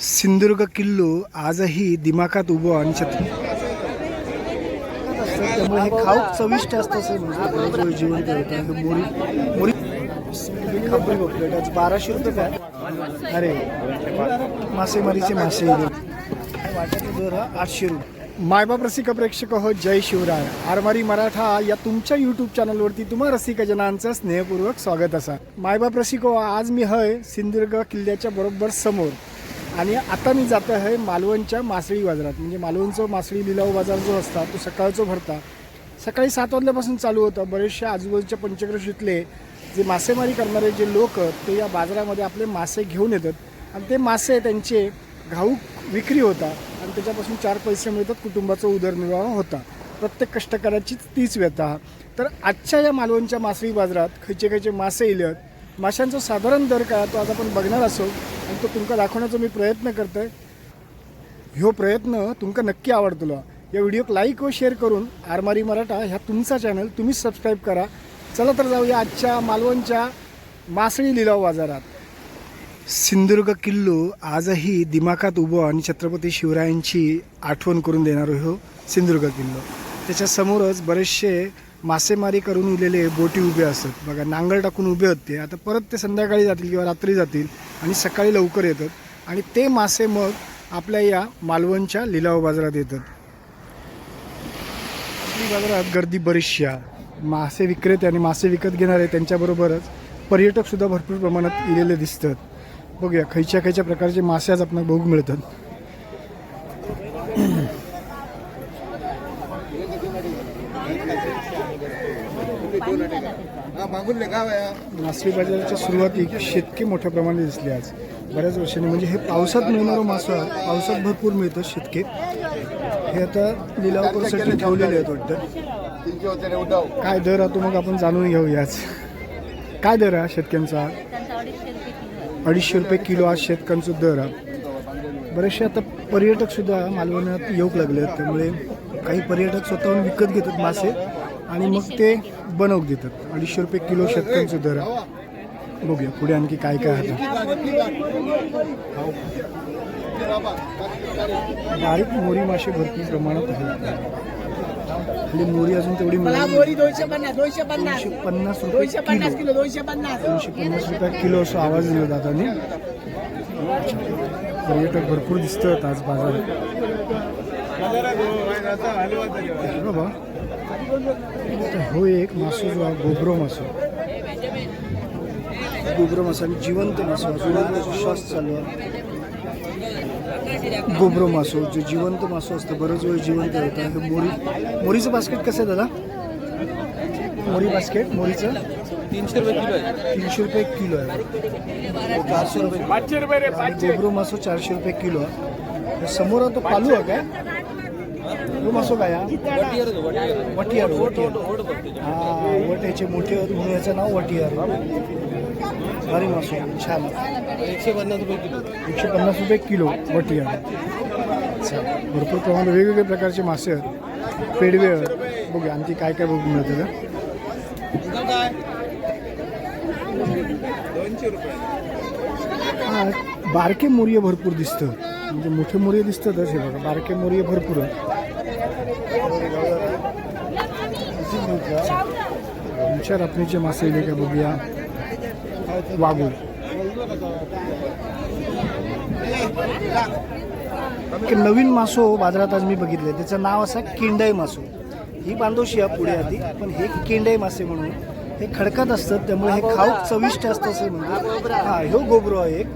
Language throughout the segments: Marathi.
सिंधुदुर्ग किल्लो आजही दिमाखात उभं आणि छत्र. त्यामुळे हे खाऊ चविष्ट असतं असं म्हणजे जिवंत मोरी मोरी. खापरी बाराशे रुपये काय अरे मासेमारीचे मासे. दर आठशे रुपये. मायबाप रसिक प्रेक्षक हो जय शिवराय. आरमारी मराठा या तुमच्या यूट्यूब चॅनलवरती तुम्हा रसिक जनांचं स्नेहपूर्वक स्वागत असा. मायबाप रसिको हो, आज मी हय सिंधुदुर्ग किल्ल्याच्या बरोबर समोर. आणि आता मी जातो आहे मालवणच्या मासळी बाजारात. म्हणजे मालवणचं मासळी लिलाव बाजार जो असता तो सकाळचं भरता. सकाळी सात वाजल्यापासून चालू होतं. बरेचशा आजूबाजूच्या पंचक्रोशीतले जे मासेमारी करणारे जे लोक ते या बाजारामध्ये आपले मासे घेऊन येतात. आणि ते मासे त्यांचे घाऊक विक्री होतात आणि त्याच्यापासून चार पैसे मिळतात कुटुंबाचा उदरनिर्वाह होता. प्रत्येक कष्टकऱ्याचीच तीच व्यथा. तर आजच्या या मालवणच्या मासळी बाजारात खयचे खयचे मासे इलेत? माशांचा साधारण दर काय? तो आज आपण बघणार असो. आणि तो तुमका दाखवण्याचा मी प्रयत्न करतोय. ह्यो प्रयत्न तुमका नक्की आवडतलो. या व्हिडिओक लाईक व शेअर करून आरमारी मराठा ह्या तुमचा चॅनल तुम्हीच सबस्क्राईब करा. चला तर जाऊया आजच्या मालवणच्या मासळी लिलाव बाजारात. सिंधुदुर्ग किल्लो आजही दिमाखात उभं आणि छत्रपती शिवरायांची आठवण करून देणार हो सिंधुदुर्ग किल्लो. त्याच्यासमोरच बरेचसे मासेमारी करून उरलेले बोटी उभे असतात. बघा नांगर टाकून उभे होते आता परत ते संध्याकाळी जातील किंवा रात्री जातील आणि सकाळी लवकर येतात. आणि ते मासे मग आपल्या या मालवणच्या लिलाव बाजारात येतात. बाजारात गर्दी बरीचशी आहे. मासे विक्रेते आणि मासे विकत घेणारे त्यांच्याबरोबरच पर्यटकसुद्धा भरपूर प्रमाणात इलेले दिसतात. बघूया खयच्या खयच्या प्रकारचे मासे आज आपल्याला बघू मिळतात. मासळी बाजाराच्या सुरुवातीक शेतकी मोठ्या प्रमाणात दिसले आज. बऱ्याच वर्षांनी. म्हणजे हे पावसात मिळणारं मासं. पावसात भरपूर मिळतं शेतके. हे आता लिलाव करूसाठी ठेवलेले आहेत वाटतं. काय दर आहे तो मग आपण जाणून घेऊयाच काय दर आहे शेतक्यांचा? अडीचशे रुपये किलो आज शेतकऱ्यांचा दर आहे. बरेचसे आता पर्यटक सुद्धा मालवणात येऊक लागले आहेत त्यामुळे काही पर्यटक स्वतःहून विकत घेतात मासे. आणि मग ते बनवून देतात. अडीचशे रुपये किलो शेतकऱ्यांचा दर आहे. बघूया पुढे आणखी काय काय आहे. बारीक मोरी मासे भरपूर प्रमाणात आहेत. आणि मोरी अजून तेवढी मोरी दोनशे पन्नास दोनशे पन्नास. पन्नास दोनशे रुपये पन्नास किलो दोनशे पन्नास. दोनशे पन्नास रुपये किलो असा आवाज दिला दादाने. पर्यटक भरपूर दिसतात आज बाजारात. हे बाबा हो एक मासो जो आहे गोब्रो मासो. गोब्रो मासो आणि जिवंत मासो अजून श्वास चालू आहे. गोब्रो मासो जो जिवंत मासो असतं बरंच वेळ जिवंत होतं हे मोरी मोरीचं बास्केट कसं आहे दादा? मोरी बास्केट मोरीचं? तीनशे रुपये किलो आहे. तीनशे रुपये किलो आहे. चारशे रुपये पाचशे रुपये. रे आणि गोब्रो मासो चारशे रुपये किलो आहे. समोर आहे तो पालू आहे काय? तो मासो काय? वटियार. हा वट्याचे मोठे म्हणून याचं नाव वटियार. भारी मासो छान. एकशे पन्नास रुपये किलो. एकशे पन्नास रुपये किलो वटियार. अच्छा भरपूर प्रमाणात वेगवेगळे प्रकारचे मासे आहेत. पेडवे आहेत. बघूया आणखी काय काय बघू मिळतं दोनशे रुपये. बारके मोरिये भरपूर दिसतं. म्हणजे मोठे मोरिये दिसतातच हे बघा बारके मोरिये भरपूर आहेत. तुमच्या रात्रीचे मासे येले का बघूया वागू एक नवीन मासो बाजारात आज मी बघितले त्याचं नाव असं केंडाई मासो. ही बांधोशी आहे पुढे आधी पण हे केंडाई मासे म्हणून हे खडकात असतात त्यामुळे हे खाऊक चविष्ट असतं असं म्हणजे हा ह्यो गोबरो आहे एक.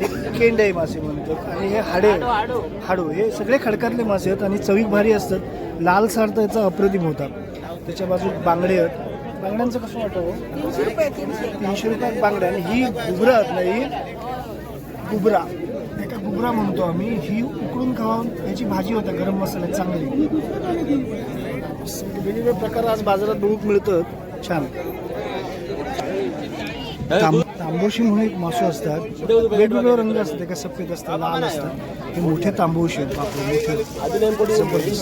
हे केंडाई मासे म्हणतात आणि हे हाडे. हाडो हे सगळे खडकातले मासे आहेत आणि चवीक भारी असतात. लाल सार तर याचा अप्रतिम होता. त्याच्या बाजूत बांगडे आहेत. बांगड्यांचं कसं वाटतं तीनशे रुपये तीनशे. रुपयात बांगड्या आणि ही गुबरा आहेत ना ही गुबरा. एका गुबरा म्हणतो आम्ही. ही उकडून खाऊन याची भाजी होता गरम मसाल्यात चांगली. वेगवेगळे प्रकार आज बाजारात बघूक मिळतात. छान. तांबोशी म्हणून एक मासू असतात. वेगवेगळे रंग असतात का सफेद असतात लाल असतात. हे मोठे तांबोशी आहेत बापरे मोठे.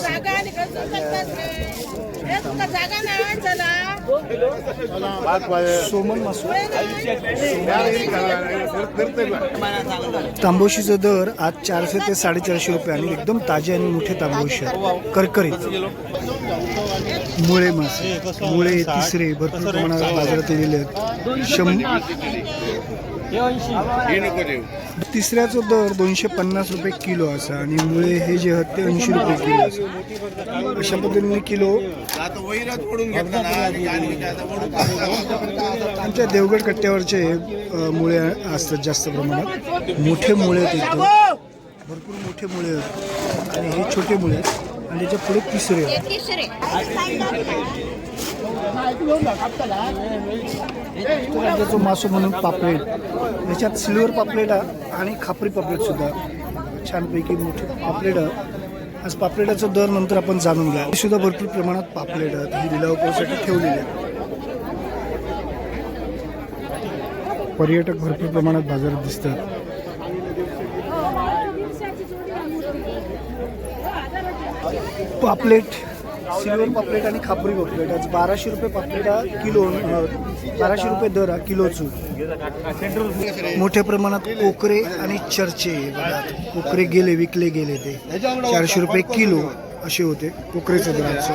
सोमन मासू. तांबोशीचा दर आज चारशे ते साडेचारशे रुपये आणि एकदम ताजे आणि मोठे तांबोशी आहेत. करकरीत. मुळे मासे मुळे तिसरे भरपूर प्रमाणात बाजारात येलेले आहेत. शंभर तिसऱ्याचा दर दोनशे पन्नास रुपये किलो असा आणि मुळे हे जे आहेत ते ऐंशी रुपये किलो असा. अशा पद्धतीने किलो आमच्या देवगड कट्ट्यावरचे मुळे असतात जास्त प्रमाणात. मोठे मुळे आहेत एकदम भरपूर मोठे मुळे आहेत. आणि हे छोटे मुळे आहेत. आणि त्याच्या पुढे तिसरे राज्याचं तो मासो म्हणून पापलेट. याच्यात सिल्वर पापलेट आणि खापरी पापलेट सुद्धा. छानपैकी मोठे पापलेट आज पापलेटाचा दर नंतर आपण जाणून घ्या. हे सुद्धा भरपूर प्रमाणात पापलेट आहेत. ही लिलाव करूसाठी ठेवलेली आहेत. पर्यटक भरपूर प्रमाणात बाजारात दिसतात. पापलेट सिल्वर पापलेट आणि खापरी पापलेट. आज बाराशे रुपये पापलेट हा किलो बाराशे रुपये दर हा किलोचं. मोठ्या प्रमाणात कोकरे आणि चर्चे कोकरे गेले विकले गेले ते. चारशे रुपये किलो असे होते कोकरेचं दराचं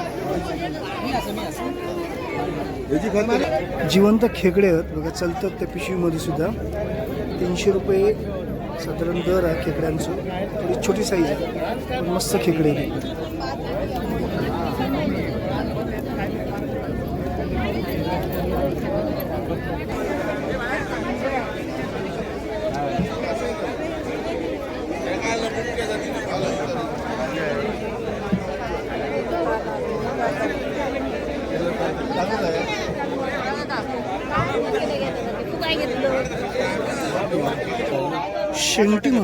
जिवंत खेकडे आहेत. बघा चालतात त्या पिशवीमध्ये सुद्धा. तीनशे रुपये साधारण दर आहे खेकड्यांचं. थोडी छोटी साईज आहे. मस्त खेकडे आहेत.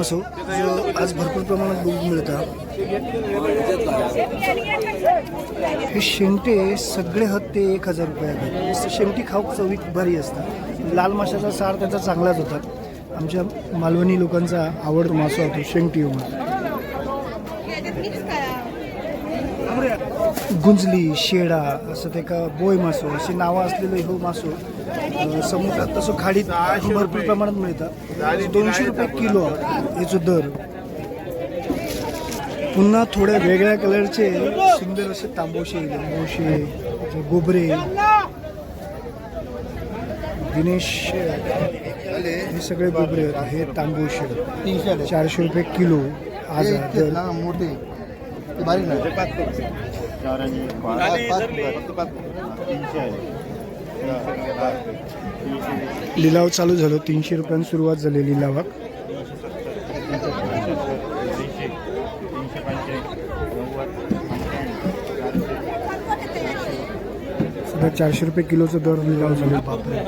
असो जो आज भरपूर प्रमाणात बघून मिळतात हे शेंगटे सगळे हत ते एक हजार रुपये आहेत. शेंगटी खाऊ चवीत भारी असतात. लाल माशाचा सार त्याचा चांगलाच होता. आमच्या मालवणी लोकांचा आवडतो मासो होतो शेंगटी हो म्हणून. गुंजली शेडा असं ते का बोय मासो अशी नावं असलेलं हो मासो समुद्रात तसं खाडीत भरपूर प्रमाणात मिळतात दोनशे रुपये किलो याचा दर. पुन्हा थोड्या वेगळ्या कलरचे सुंदर असे तांबोशे लिंबोशे गोबरे. दिनेश हे सगळे गोबरे आहेत हे तांबोशे. चारशे रुपये किलो आज मोठे. बारीक नाही. लिलाव चालू झालो. तीनशे रुपयांनी सुरुवात झाली लिलावाक सध्या चारशे रुपये किलोचा दर लिलाव झाले बापरे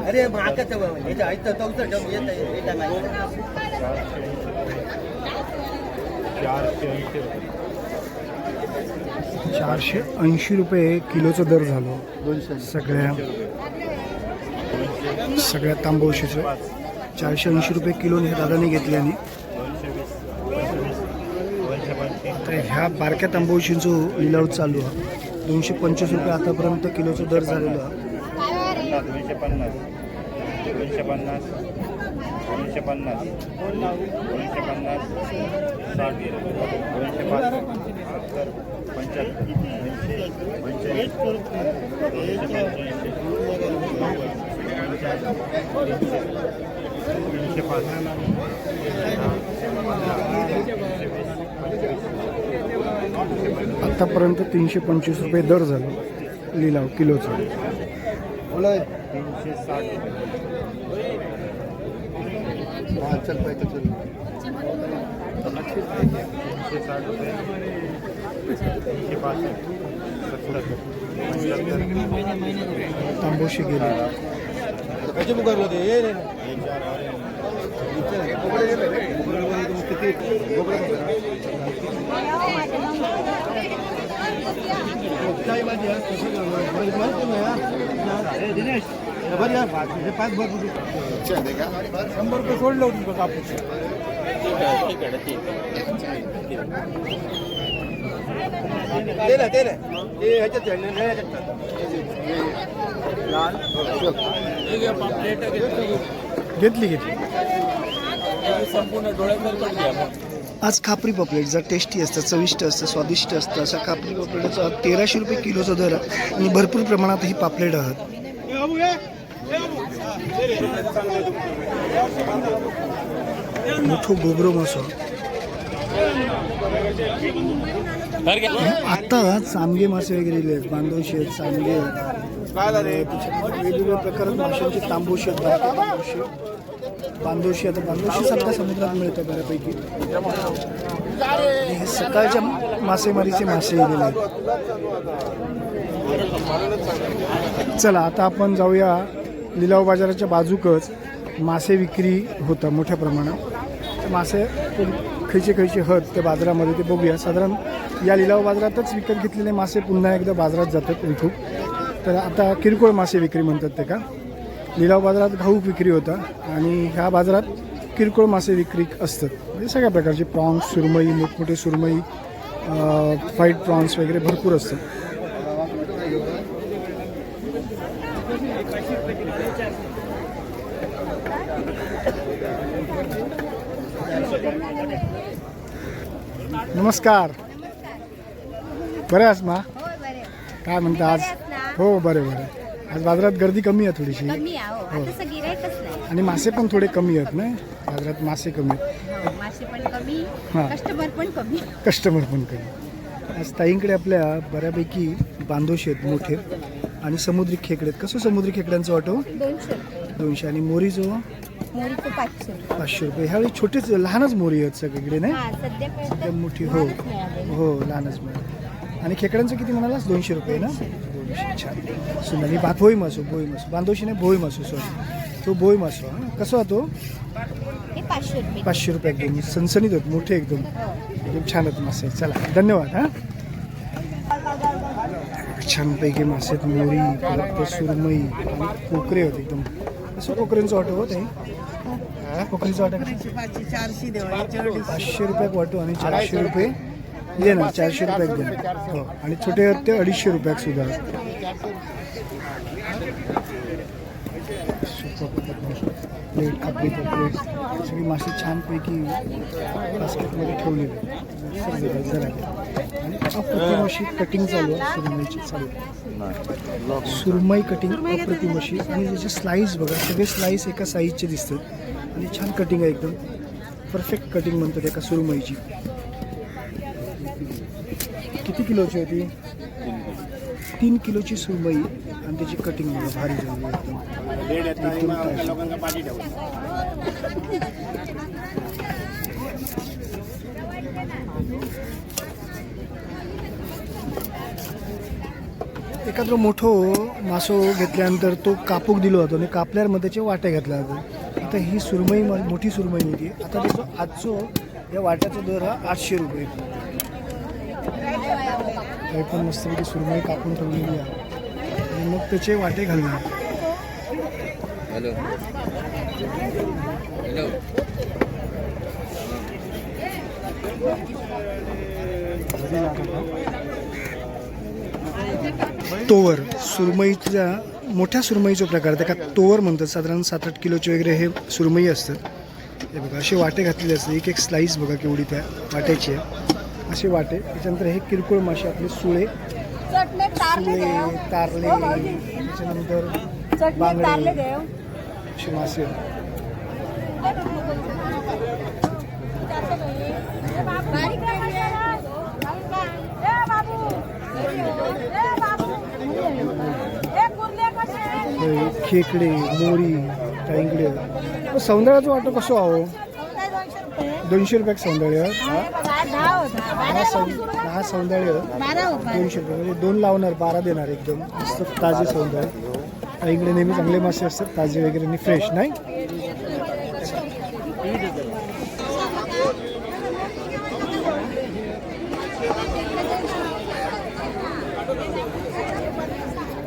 अरे महागाचं याच्या चारशे ऐंशी रुपये किलोचा दर झालो सगळ्या सगळ्या तांबवशीचं चारशे ऐंशी रुपये किलोने दादाने घेतले आणि ह्या बारक्या तांबवशींचा लिलाव चालू हा दोनशे पंचवीस रुपये आतापर्यंत किलोचा दर झालेला हा दोनशे पन्नास दोनशे पन्नास दोनशे पन्नास दोनशे पन्नास साठ दोनशे पाच तीनशे पाच आतापर्यंत तीनशे पंचवीस रुपये दर झाला. लिलाव किलोचा. बोला. तीनशे साठ. हा चल. पाहिजे चल तीनशे साठ रुपये. तीनशे पासष्ट सत्तर पंच्याहत्तर तांबोशी गेले. कसे बुकार होते ये रे शंभर रुपये सोडलं होतं कापूस ते ना ते ना ते ह्याच्यात आहे, नाही ह्याच्यात. लाल. घेतली घेतली. संपूर्ण डोळ्यात आज खापरी पॉपलेट जर टेस्टी असतं चविष्ट असतं स्वादिष्ट असतं अशा खापरी पॉपलेटचा तेराशे रुपये किलोचा दर आहे. आणि भरपूर प्रमाणात ही पापलेट आहात. मोठो गोबरो मासो आता चांगले मासे वगैरे दिले आहेत. बांधवशी आहेत चांगले आहेत त्याच्यामध्ये वेगवेगळ्या प्रकारात माशांची तांबोशी आहेत तांबोशी बांधवशी आता बांधवशी सध्या समुद्रात मिळतं बऱ्यापैकी. हे सकाळच्या मासेमारीचे मासे दिलेले आहेत. चला आता आपण जाऊया लिलाव बाजाराच्या बाजूकच मासे विक्री होतं मोठ्या प्रमाणात. मासे खयचे खयचे हत त्या बाजारामध्ये ते बघूया. साधारण या लिलाव बाजारातच विकत घेतलेले मासे पुन्हा एकदा बाजारात जातात विकूक तर आता किरकोळ मासे विक्री म्हणतात ते का? लिलाव बाजारात घाऊक विक्री होता आणि ह्या बाजारात किरकोळ मासे विक्री असतात. म्हणजे सगळ्या प्रकारचे प्रॉन्स सुरमई मोठमोठे सुरमई फाईट प्रॉन्स वगैरे भरपूर असतात. नमस्कार. बरे आहेस मा? काय म्हणता आज? हो बरे बरे. आज बाजारात गर्दी कमी आहे थोडीशी. कमी आहो आता सगळी गिरायकच नाही. आणि मासे पण थोडे कमी आहेत ना? बाजारात मासे कमी आहेत. हो, मासे पण कमी. हा. कस्टमर पण कमी. कस्टमर पण कमी. आज ताईंकडे आपल्या बऱ्यापैकी बांधोशी आहेत मोठे आणि समुद्री खेकडे आहेत. कसं समुद्री खेकड्यांचं वाटो? दोनशे. रुपये. दोनशे. आणि मोरीजो मोरीचं पाचशे रुपये. पाचशे रुपये. ह्यावेळी छोटेच लहानच मोरी आहेत सगळीकडे नाही? हा सध्या मोठी हो. हो लहानच मिळाली. आणि खेकड्यांचं किती म्हणालास? दोनशे रुपये ना? दोनशे. छान. सुंदर. आणि बा भोई मासो भोई मासो बांधोशी नाही भोई मासो सॉरी तो भोई मासो हा? कसं हा तो हे पाचशे रुपये एकदम सणसणीत होत मोठे एकदम. एकदम छान आहेत मासे. चला धन्यवाद हा? छानपैकी मासे आहेत. मोरी परत सुरमई कोकरे होते एकदम. कसं कोकऱ्यांचं वाटो होत आहे कोकरीचं वाटू पाचशे रुपये वाटू आणि चारशे रुपये ये ना चारशे रुपये दे हो आणि छोटे आहेत ते अडीचशे रुपयाक सुद्धा. प्लेट कपडे प्लेट सगळी मासे छानपैकी बास्केटमध्ये ठेवलेली. अप्रतिम अशी कटिंग चालू आहे सुरमईची चालू. सुरमई कटिंग अप्रतिम अशी आणि त्याचे स्लाईस बघा सगळे स्लाईस एका साईजचे दिसतात. आणि छान कटिंग आहे एकदम. परफेक्ट कटिंग म्हणतात एका सुरमईची. किती किलोची होती तीन किलोची सुरमई. आणि त्याची कटिंग बघा भारी झाली एकदम एकदम ताजी. एखादं मोठो मासो घेतल्यानंतर तो कापूक दिलो जातो आणि कापल्यावर त्याचे वाटे घातले जातो आता ही सुरमई म- मोठी सुरमई होती. आता त्याचा आजचो या वाट्याचा दर हा आठशे रुपये. काही पण मस्तपैकी सुरमई कापून ठेवलेली आहे. आणि मग त्याचे वाटे घालणार. हॅलो. हॅलो. तोवर सुरमईच्या मोठ्या सुरमईचा प्रकार त्या का तोवर म्हणतात. साधारण सात आठ किलोचे वगैरे हे सुरमई असतात. हे बघा असे वाटे घातलेले असतात. एक एक स्लाईस बघा केवढी त्या वाट्याची आहे. असे वाटे त्याच्यानंतर हे किरकोळ मासे आपले सुळे सुळे तारले हो. त्याच्यानंतर बांगडे. असे मासे. खेकडे मोरी टाईंगडे सौंदर्याचं वाटो कसं आहो दोनशे रुपये रुपयाक सौंदर्य. दहा सौ दहा सौंदर्य दोनशे रुपये. म्हणजे दोन लावणार बारा देणार एकदम. मस्त ताजे सौंदर्य. टाईंगडे नेहमी चांगले मासे असतात ताजे वगैरे आणि फ्रेश नाही?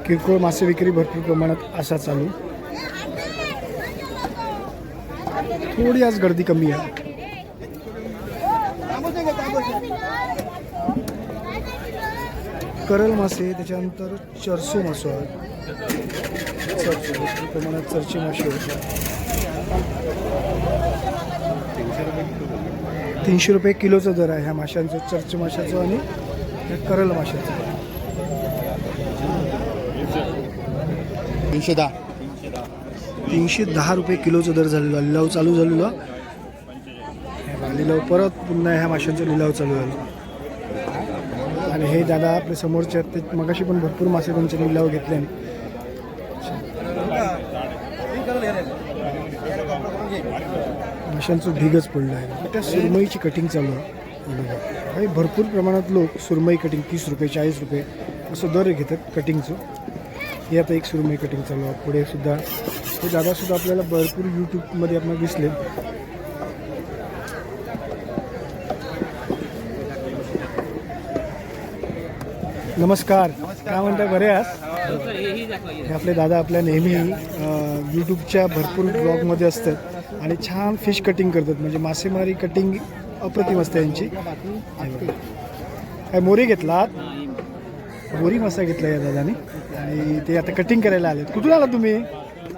किरकोळ मासे विक्री भरपूर प्रमाणात असा चालू. थोडी आज गर्दी कमी आहे. करल मासे त्याच्यानंतर चरसू मासो आहे चरसू भरपूर प्रमाणात चरची मासे होते तीनशे रुपये किलोचा दर आहे ह्या माशांचं चर्च माशाचं आणि करल माशाचं. तीनशे दहा. तीनशे दहा रुपये किलोचा दर झालेला लिलाव चालू झालेला. लिलाव परत पुन्हा ह्या माशांचा लिलाव चालू झाला. आणि हे दादा आपल्या समोरचे ते मगाशी पण भरपूर मासे त्यांचे लिलाव घेतले. माशांचं ढिगच पडलं आहे. त्या सुरमईची कटिंग चालू आहे. भरपूर प्रमाणात लोक सुरमई कटिंग तीस रुपये चाळीस रुपये असं दर घेतात कटिंगचं हे आता एक सुरमई कटिंग चालू आहे. पुढे सुद्धा हे दादासुद्धा आपल्याला भरपूर यूट्यूबमध्ये आपण दिसले. नमस्कार. काय म्हणता बरे हे आपले दादा आपल्या नेहमी यूट्यूबच्या भरपूर ब्लॉगमध्ये असतात आणि छान फिश कटिंग करतात. म्हणजे मासेमारी कटिंग अप्रतिम असते यांची. काय मोरी घेतलात? बोरी मासा घेतला या दादाने. आणि ते आता कटिंग करायला आले कुठून आला तुम्ही?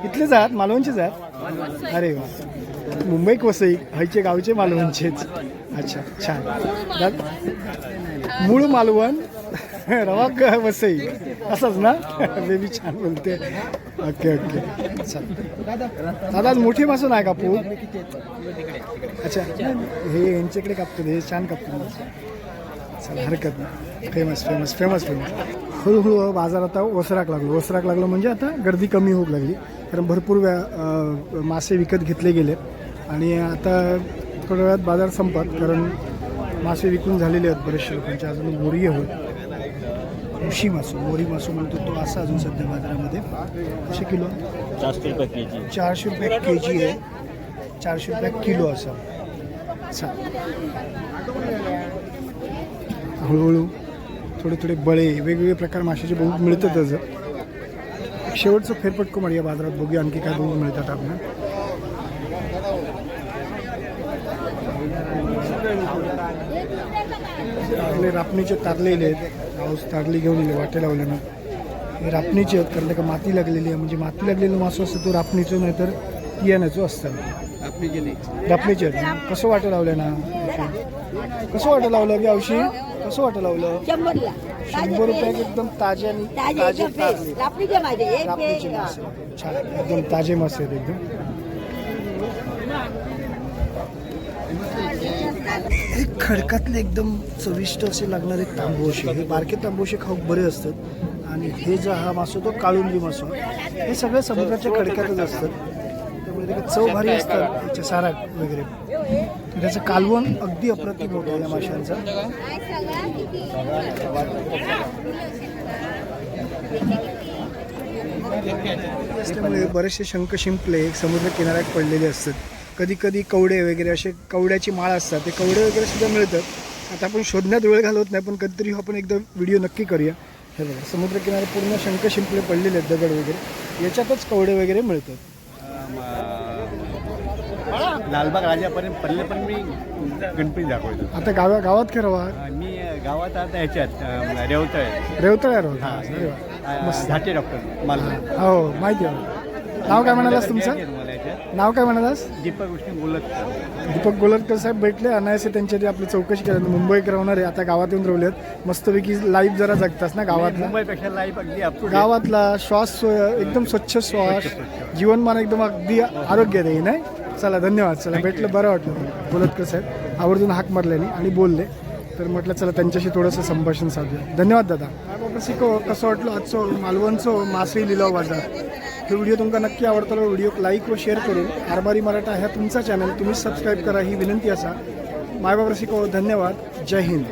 इथलेच आहात मालवणचेच आहात? अरे वा. मुंबई वसई हयचे गावचे मालवणचेच. अच्छा छान. दादा मूळ मालवण रवा वसई. असंच ना? बेबी छान बोलते. Okay okay. चल. दादा मोठी मासून नाही कापू? अच्छा. हे यांच्याकडे कापतो हे छान कापतो. चल हरकत नाही. फेमस फेमस फेमस फेमस हळूहळू बाजार आता ओसराक लागलो. ओसराक लागलो म्हणजे आता गर्दी कमी होऊ लागली. कारण भरपूर व्या मासे विकत घेतले गेले. आणि आता थोड्या वेळात बाजार संपत कारण मासे विकून झालेले आहेत बरेचसे लोकांचे. अजून मोरी होत मुशी मासो मोरी मासो म्हणतो तो असा अजून सध्या बाजारामध्ये. कसे किलो? चारशे रुपये के जी चारशे रुपये के जी आहे. चारशे रुपये किलो असं. चाल. हळूहळू थोडे थोडे बळे वेगवेगळे प्रकार माशाचे बघू मिळतातच शेवटचं फेरफटको मारूया बाजारात बघूया आणखी काय बघू मिळतात आपल्याला. आपले रापणीचे तारलेले आहेत पाऊस तारली घेऊन येले वाटे लावल्यानं हे रापणीचे आहेत कारण का माती लागलेली आहे. म्हणजे माती लागलेलं मासं असतं तो रापणीचं नाही तर पियाण्याचं असतं. रापणीचे आहेत. कसं वाटं लावलं ना? कसं वाटं लावलं की औषधी? कसं वाटं लावलं? शंभरला. शंभर रुपयात एकदम ताजे आणि ताजे ताजे एकदम ताजे. माझे एक एक मासे. छान. एकदम ताजे मासे आहेत एकदम. हे खडकातले एकदम चविष्ट असे लागणारे तांबोशे. हे बारके तांबोशे खाऊ बरे असतात. आणि हे जो हा मासो तो काळुंजी मासो. हे सगळे समुद्राच्या खडक्यातच असतात. त्यामुळे चव भारी असतात. त्याचे साराक वगैरे. त्याचं कालवण अगदी अप्रतिम होतं या माशांचं. असल्यामुळे बरेचसे शंख शिंपले समुद्र किनाऱ्यात पडलेले असतात. कधी कधी कवडे वगैरे असे कवड्याची माळ असतात. ते कवडे वगैरे सुद्धा मिळतात. आता आपण शोधण्यात वेळ घालवत नाही पण कधीतरी आपण एकदा व्हिडिओ नक्की करूया. हे बघा समुद्र किनारे पूर्ण शंख शिंपले पडलेले आहेत दगड वगैरे. याच्यातच कवडे वगैरे मिळतात. लालबाग राजापर्यंत पडले पण मी गणपती दाखवतो. आता गावा गावात करावा मी गावात आता ह्याच्यात रेवतळे. रेवतळ्या रोड. अं, घाटे डॉक्टर मला हो माहिती आहे. नाव काय म्हणालास तुमचं? नाव काय म्हणालास? दीपक कृष्ण बोलत दीपक गोलरकर साहेब भेटले. अनायसे त्यांच्यासाठी आपली चौकशी केली मुंबईकर होणार आहे आता गावात येऊन राहिलेत. मस्तपैकी लाईव्ह जरा जगतास ना गावातला? मुंबईपेक्षा लाईफ अगदी गावातला श्वास एकदम स्वच्छ श्वास. जीवनमान एकदम अगदी आरोग्यदायी नाही चला धन्यवाद. चला भेटलं बरं वाटलं. गोलतकर साहेब आवर्जून हाक मारल्याने आणि बोलले. तर म्हटलं चला त्यांच्याशी थोडंसं संभाषण साधूया. धन्यवाद दादा. बाबा शिको कसं वाटलं आजचं मालवणचं मासे लिलाव बाजार? हे व्हिडिओ तुमका नक्की आवडताना व्हिडिओ लाईक व शेअर करून आरबारी मराठा ह्या तुमचा चॅनल तुम्ही सबस्क्राईब करा ही विनंती असा. मायबाबर शिको धन्यवाद. जय हिंद.